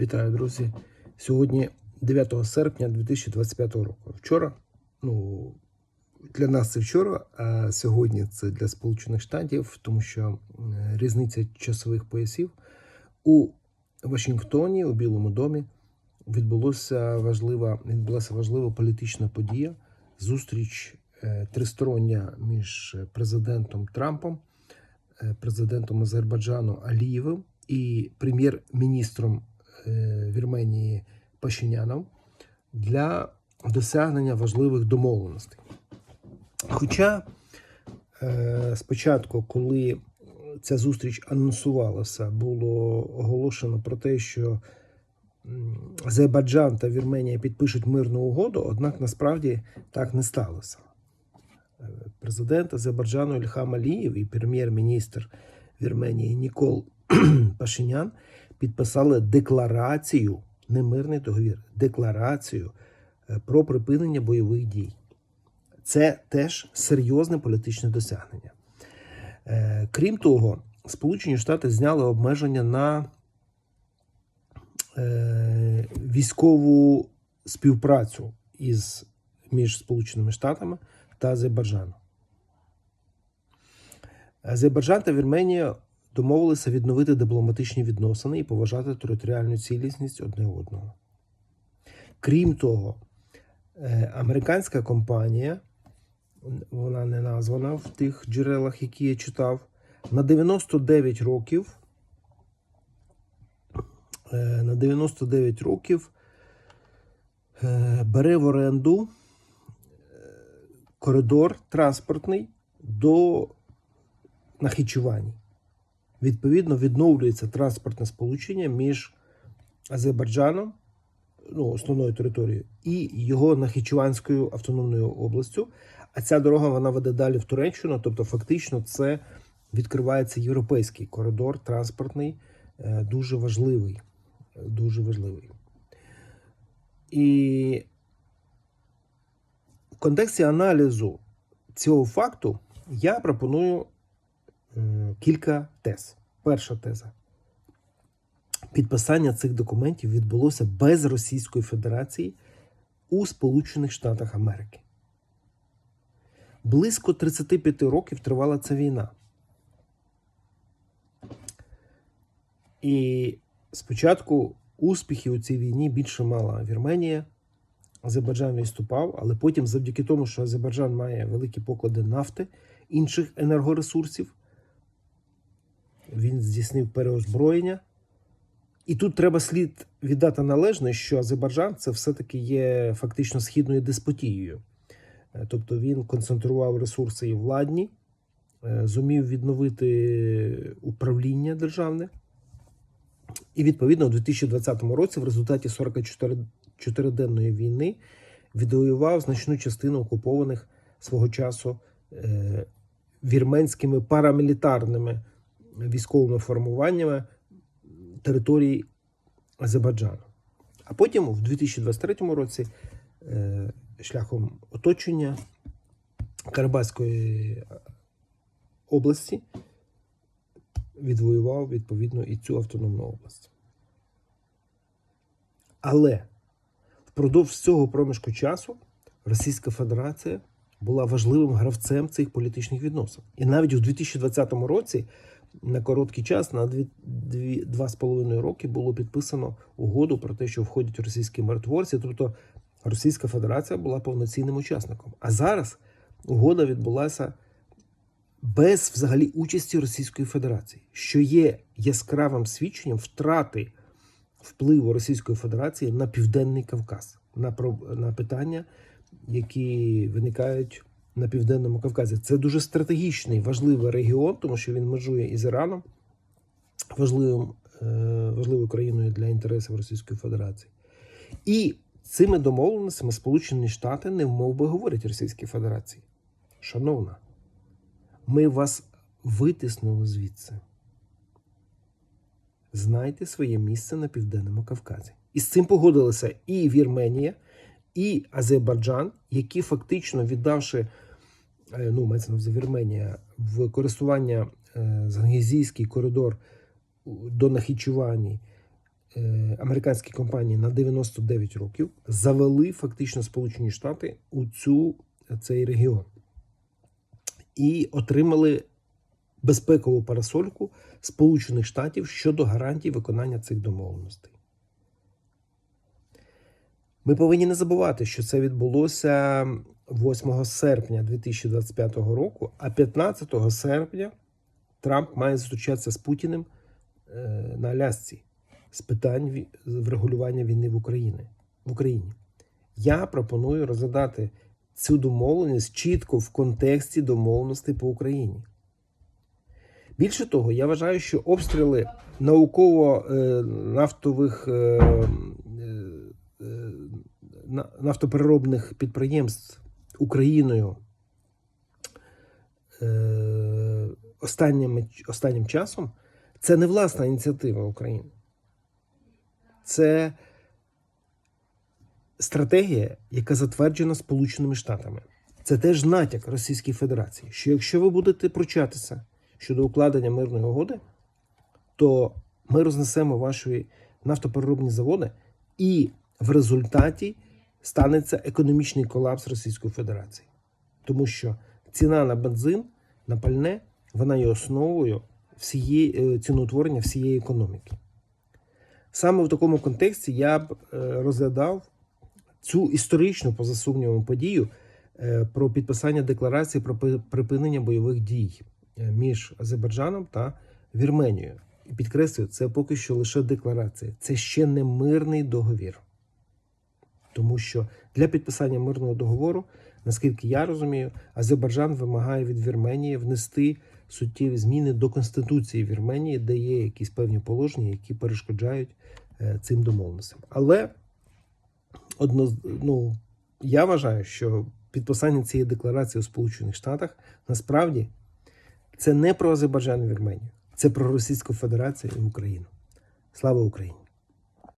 Вітаю, друзі. Сьогодні 9 серпня 2025 року. Вчора, ну для нас це вчора, а сьогодні це для Сполучених Штатів, тому що різниця часових поясів у Вашингтоні, у Білому домі, відбулося важлива, відбулася важлива політична подія. Зустріч е, тристороння між президентом Трампом, е, президентом Азербайджану Алієвим і прем'єр-міністром Вірменії Пашиняном для досягнення важливих домовленостей. Хоча е, спочатку, коли ця зустріч анонсувалася, було оголошено про те, що Азербайджан та Вірменія підпишуть мирну угоду, однак насправді так не сталося. Е, Президент Азербайджану Ільхам Алієв і прем'єр-міністр Вірменії Нікол Пашинян підписали декларацію, не мирний договір, декларацію е, про припинення бойових дій. Це теж серйозне політичне досягнення. Е, Крім того, Сполучені Штати зняли обмеження на е, військову співпрацю із, між Сполученими Штатами та Азербайджаном. Азербайджан та Вірменія домовилися відновити дипломатичні відносини і поважати територіальну цілісність одне одного. Крім того, е, американська компанія, вона не названа в тих джерелах, які я читав, на 99 років. е, На 99 років е, бере в оренду коридор транспортний до Нахичевані. Відповідно, відновлюється транспортне сполучення між Азербайджаном, ну, основною територією, і його Нахичеванською автономною областю. А ця дорога вона веде далі в Туреччину. Тобто, фактично, це відкривається європейський коридор транспортний, е, дуже важливий. Дуже важливий. І в контексті аналізу цього факту я пропоную кілька тез. Перша теза. Підписання цих документів відбулося без Російської Федерації у Сполучених Штатах Америки. Близько 35 років тривала ця війна. І спочатку успіхи у цій війні більше мала Вірменія. Азербайджан відступав, але потім, завдяки тому, що Азербайджан має великі поклади нафти, інших енергоресурсів, він здійснив переозброєння. І тут треба слід віддати належне, що Азербайджан це все-таки є фактично східною деспотією. Е, Тобто він концентрував ресурси і владні, е, зумів відновити управління державне. І відповідно у 2020 році, в результаті 44-денної війни, відвоював значну частину окупованих свого часу е, вірменськими парамілітарними військовими формуваннями території Азербайджану. А потім, в 2023 році, е, шляхом оточення Карабаської області відвоював відповідно і цю автономну область. Але впродовж цього проміжку часу Російська Федерація була важливим гравцем цих політичних відносин. І навіть у 2020 році на короткий час, на дві, дві, два з половиною роки, було підписано угоду про те, що входять російські миротворці. Тобто Російська Федерація була повноцінним учасником. А зараз угода відбулася без взагалі участі Російської Федерації, що є яскравим свідченням втрати впливу Російської Федерації на Південний Кавказ, на, на питання, які виникають на Південному Кавказі. Це дуже стратегічний, важливий регіон, тому що він межує із Іраном, важливим, е, важливою країною для інтересів Російської Федерації. І цими домовленостями Сполучені Штати не би говорять Російській Федерації. Шановна, ми вас витиснули звідси. Знайте своє місце на Південному Кавказі. І з цим погодилися і Вірменія, і Азербайджан, які фактично віддавши, ну, мається на Вірменія, в користування е, Зангезійський коридор до Нахічевані е, американські компанії на 99 років завели фактично Сполучені Штати у цю, цей регіон і отримали безпекову парасольку Сполучених Штатів щодо гарантій виконання цих домовленостей. Ми повинні не забувати, що це відбулося 8 серпня 2025 року, а 15 серпня Трамп має зустрічатися з Путіним е, на Алясці з питань врегулювання війни в Україні. в Україні. Я пропоную розглядати цю домовленість чітко в контексті домовленостей по Україні. Більше того, я вважаю, що обстріли науково-нафтових е, е, на- нафтопереробних підприємств Україною е, останнім, останнім часом це не власна ініціатива України. Це стратегія, яка затверджена Сполученими Штатами. Це теж натяк Російської Федерації, що якщо ви будете пручатися щодо укладення мирної угоди, то ми рознесемо ваші нафтопереробні заводи, і в результаті станеться економічний колапс Російської Федерації. Тому що ціна на бензин, на пальне, вона є основою всієї е, ціноутворення всієї економіки. Саме в такому контексті я б е, розглядав цю історичну, поза сумнівом, подію е, про підписання декларації про припинення бойових дій між Азербайджаном та Вірменією. І підкреслюю, це поки що лише декларація, це ще не мирний договір. Тому що для підписання мирного договору, наскільки я розумію, Азербайджан вимагає від Вірменії внести суттєві зміни до Конституції Вірменії, де є якісь певні положення, які перешкоджають е, цим домовленостям. Але одно, ну, я вважаю, що підписання цієї декларації у Сполучених Штатах насправді це не про Азербайджан і Вірменію, це про Російську Федерацію і Україну. Слава Україні!